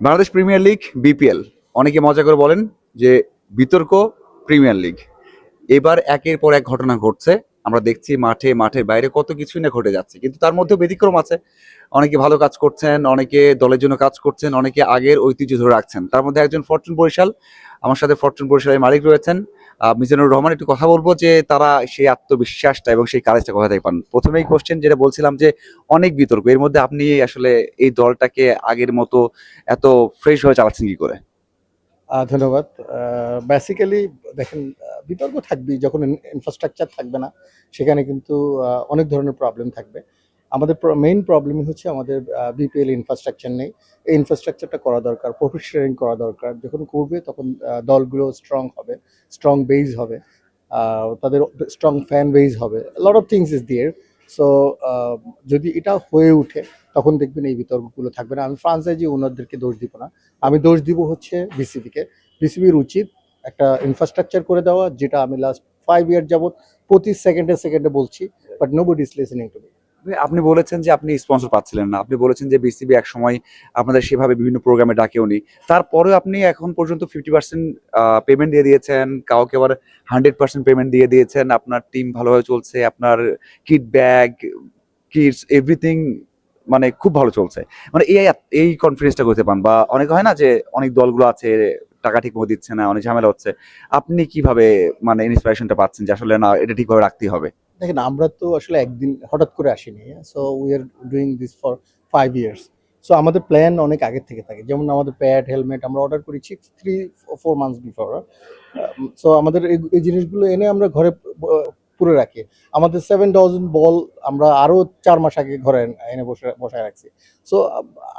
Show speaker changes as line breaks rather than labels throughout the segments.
Bangladesh premier league, BPL. অনেকে মজা করে বলেন যে বিতর্ক প্রিমিয়ার লিগ। এবার একের পর এক ঘটনা ঘটছে। আমরা দেখছি মাঠে, মাঠের বাইরে কত কিছুই না ঘটে যাচ্ছে। কিন্তু তার মধ্যে ব্যতিক্রম আছে। অনেকে ভালো কাজ করছেন, অনেকে দলের জন্য কাজ করছেন, অনেকে আগের ঐতিহ্য ধরে রাখছেন। তার মধ্যে একজন ফরচুন বরিশাল, আমার সাথে ফরচুন বরিশালের মালিক রয়েছেন। মিজানুর রহমান, একটু কথা বলব যে তারা সেই আত্মবিশ্বাসটা এবং সেই কারেজটা কোথা থেকে পান? প্রথমেই কোশ্চেন যেটা বলছিলাম যে, অনেক বিতর্ক। এর মধ্যে আপনি আসলে এই দলটাকে আগের মতো এত ফ্রেশ হয়ে চালাচ্ছেন কি করে?
ধন্যবাদ। বেসিক্যালি দেখেন বিতর্ক থাকবেই, যখন ইনফ্রাস্ট্রাকচার থাকবে না, সেখানে কিন্তু অনেক ধরনের প্রবলেম থাকবে। আমাদের মেইন প্রবলেমই হচ্ছে আমাদের বিপিএল ইনফ্রাস্ট্রাকচার নেই। এই ইনফ্রাস্ট্রাকচারটা করা দরকার প্রফেশনারিং করা দরকার। যখন করবে, তখন দলগুলো স্ট্রং হবে স্ট্রং বেজ হবে তাদের স্ট্রং ফ্যান বেজ হবে। Lot of things is there so যদি এটা হয়ে উঠে তখন দেখবেন এই বিতর্কগুলো থাকবে না। আমি ফ্রান্সাইজি ওনারদেরকে দোষ দিব না, আমি দোষ দিব হচ্ছে বিসিবিকে। বিসিবির উচিত একটা ইনফ্রাস্ট্রাকচার করে দেওয়া, যেটা আমি লাস্ট ফাইভ ইয়ার যাবত প্রতি সেকেন্ডে সেকেন্ডে বলছি but nobody is listening to me
আপনি বলেছেন যে আপনি স্পন্সর পাচ্ছিলেন না। আপনি বলেছেন যে বিসিবি এক সময় আপনাদের সেভাবে বিভিন্ন প্রোগ্রামে ডাকেও নি তারপরেও আপনি এখন পর্যন্ত ফিফটি পার্সেন্ট পেমেন্ট দিয়ে দিয়েছেন। কাউকে আবার হান্ড্রেড পার্সেন্ট পেমেন্ট দিয়ে দিয়েছেন। আপনার টিম ভালোভাবে চলছে। আপনার কিট ব্যাগ কিটস এভরিথিং মানে খুব ভালো চলছে। মানে এই এই কনফিডেন্সটা করতে পান। বা অনেক হয় না যে অনেক দলগুলো আছে, টাকা ঠিক দিচ্ছে না, অনেক ঝামেলা হচ্ছে। আপনি কীভাবে মানে ইন্সপিরেশনটা পাচ্ছেন যে আসলে না, এটা ঠিকভাবে রাখতেই হবে?
দেখেন, আমরা তো আসলে একদিন হঠাৎ করে আসিনি so we are doing this for five years so আমাদের প্ল্যান অনেক আগের থেকে থাকে। যেমন আমাদের প্যাড হেলমেট আমরা অর্ডার করি six three four months before so আমাদের এই জিনিসগুলো এনে আমরা ঘরে পুরে রাখি। আমাদের সেভেন থাউজেন্ড বল আমরা আরও চার মাস আগে ঘরে এনে বসে, বসায় রাখছি। সো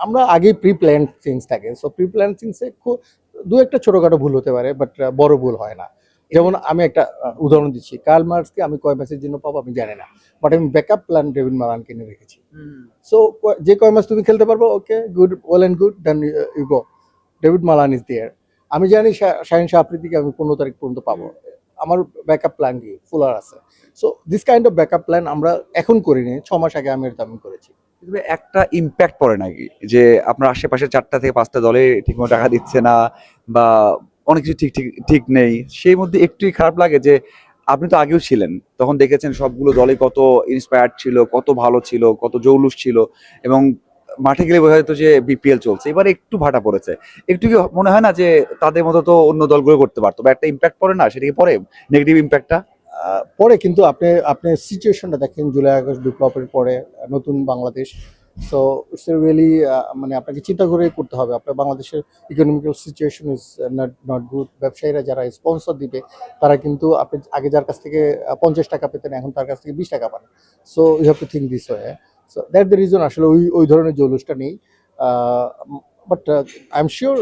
আমরা আগেই প্রি প্ল্যান থিংস থাকে। সো প্রি প্ল্যান থিংসে খুব, দু একটা ছোটোখাটো ভুল হতে পারে বাট বড় ভুল হয় না। যেমন আমি একটা উদাহরণ দিচ্ছি। কার্ল মার্কসকে আমি কয় মাসের জন্য পাবো আমি জানি না বাট আমি ব্যাকআপ প্ল্যান ডেভিন মালানকে নিয়ে রেখেছি। সো যে কয় মাস তুমি খেলতে পারব okay good well and good then you go David Malan is there আমি জানি শাহিন শাহ আফ্রিদিকে আমি পনেরো তারিখ পর্যন্ত পাবো। আমার ব্যাকআপ প্ল্যান কি? ফুলার আছে। So this kind of backup plan আমরা এখন করিনি ছ মাস আগে আমি এটা আমি করেছি।
একটা ইম্প্যাক্ট পড়ে নাকি? যে আপনার আশেপাশে চারটা থেকে পাঁচটা দলে ঠিকমতো টাকা দিচ্ছে না বা অনেক কিছু ঠিক ঠিক ঠিক নেই। সেই মধ্যে একটুই খারাপ লাগে যে, আপনি তো আগেও ছিলেন। তখন দেখেছেন সবগুলো দলে কত ইন্সপায়ার্ড ছিল, কত ভালো ছিল, কত জৌলুস ছিল এবং মাঠে গেলে বোঝা যেত যে বিপিএল চলছে। এবার একটু ভাটা পড়েছে। একটু কি মনে হয় না যে, তাদের মতো তো অন্য দলগুলো করতে পারতো? বা একটা ইম্প্যাক্ট পড়ে না? সেটা কি পরে নেগেটিভ ইম্প্যাক্টটা
পরে কিন্তু আপনি আপনি সিচুয়েশনটা দেখেন, জুলাই আগস্ট বিপ্লবের পরে নতুন বাংলাদেশ সো ইটস রিয়েলি মানে আপনাকে চিন্তা করে করতে হবে। আপনার বাংলাদেশের economical situation is not not good ব্যবসায়ীরা যারা স্পন্সর দিবে, তারা কিন্তু আপনি আগে যার কাছ থেকে পঞ্চাশ টাকা পেতেন, এখন তার কাছ থেকে বিশ টাকা পান। So you have to think this way so that the reason আসলে ওই ওই ধরনের জৌলুসটা নেই। But I am sure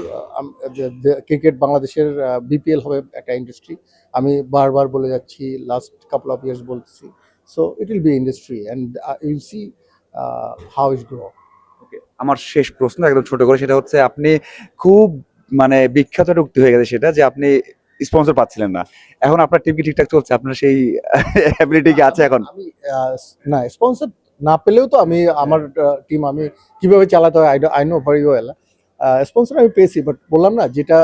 cricket বাংলাদেশের বিপিএল হবে একটা ইন্ডাস্ট্রি আমি বারবার বলে যাচ্ছি লাস্ট কাপল অফ ইয়ার্স বলছি। So it will be industry and you'll see how is grow
আমার শেষ প্রশ্ন একদম ছোট করে সেটা হচ্ছে আপনি খুব মানে বিখ্যাত একটা উক্তি হয়ে গেছে সেটা যে আপনি স্পন্সর পাচ্ছিলেন না। এখন আপনার টিম কি ঠিকঠাক চলছে? আপনার সেই অ্যাবিলিটি কি আছে এখন?
আমি না স্পন্সর না পেলেও তো আমি আমার টিম আমি কীভাবে চালাতে হয় I know very well sponsor আমি পেয়েছি বাট বললাম না যেটা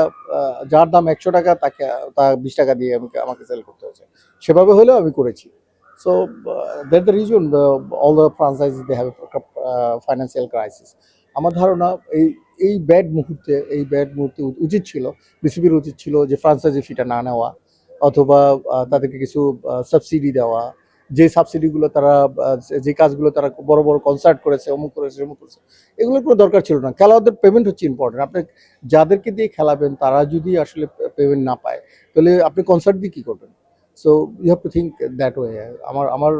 যার দাম একশো টাকা তাকে তা বিশ টাকা দিয়ে আমাকে আমাকে সেল করতে হয়েছে। সেভাবে হলেও আমি করেছি। So that the reason all the franchise they have financial crisis আমার ধারণা, এই এই ব্যাড মুহূর্তে, এই ব্যাড মুহূর্তে উচিত ছিল বিসিবির উচিত ছিল যে ফ্রান্সাইজি ফিটা না নেওয়া, অথবা তাদেরকে কিছু সাবসিডি দেওয়া, যে সাবসিডিগুলো তারা যে কাজগুলো তারা বড় বড় কনসার্ট করেছে, অমুক করেছে অমুক করেছে এগুলোর কোনো দরকার ছিল না। খেলোয়াড়দের পেমেন্ট হচ্ছে ইম্পর্টেন্ট আপনি যাদেরকে দিয়ে খেলাবেন, তারা যদি আসলে পেমেন্ট না পায়, তাহলে আপনি কনসার্ট দিয়ে কী করবেন? So you have to think that way আমার আমার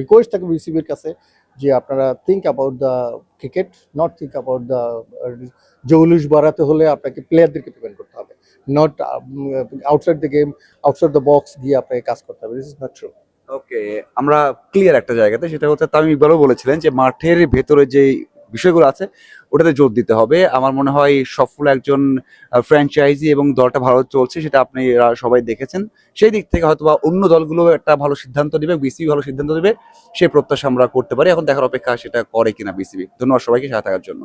রিকোয়েস্ট থাকে বিসিবির কাছে যে আপনারা think about the cricket not think about the জৌলুস বাড়াতে হলে আপনাকে প্লেয়ারদেরকে পেমেন্ট করতে হবে। Not outside the game outside the box গিয়ে আপনাকে কাজ করতে হবে। This is not true
okay আমরা ক্লিয়ার একটা জায়গাতে, সেটা হচ্ছে তামিম ইকবালও বলেছিলেন যে মাঠের ভেতরে যে বিষয়গুলো আছে, ওটাতে জোর দিতে হবে। আমার মনে হয় সফল একজন ফ্র্যাঞ্চাইজি এবং দলটা ভালো চলছে সেটা আপনি সবাই দেখেছেন। সেই দিক থেকে হয়তো বা অন্য দলগুলো একটা ভালো সিদ্ধান্ত নেবে বিসিবি ভালো সিদ্ধান্ত দেবে সেই প্রত্যাশা আমরা করতে পারি। এখন দেখার অপেক্ষা সেটা করে কিনা বিসিবি ধন্যবাদ সবাইকে, সাথে থাকার জন্য।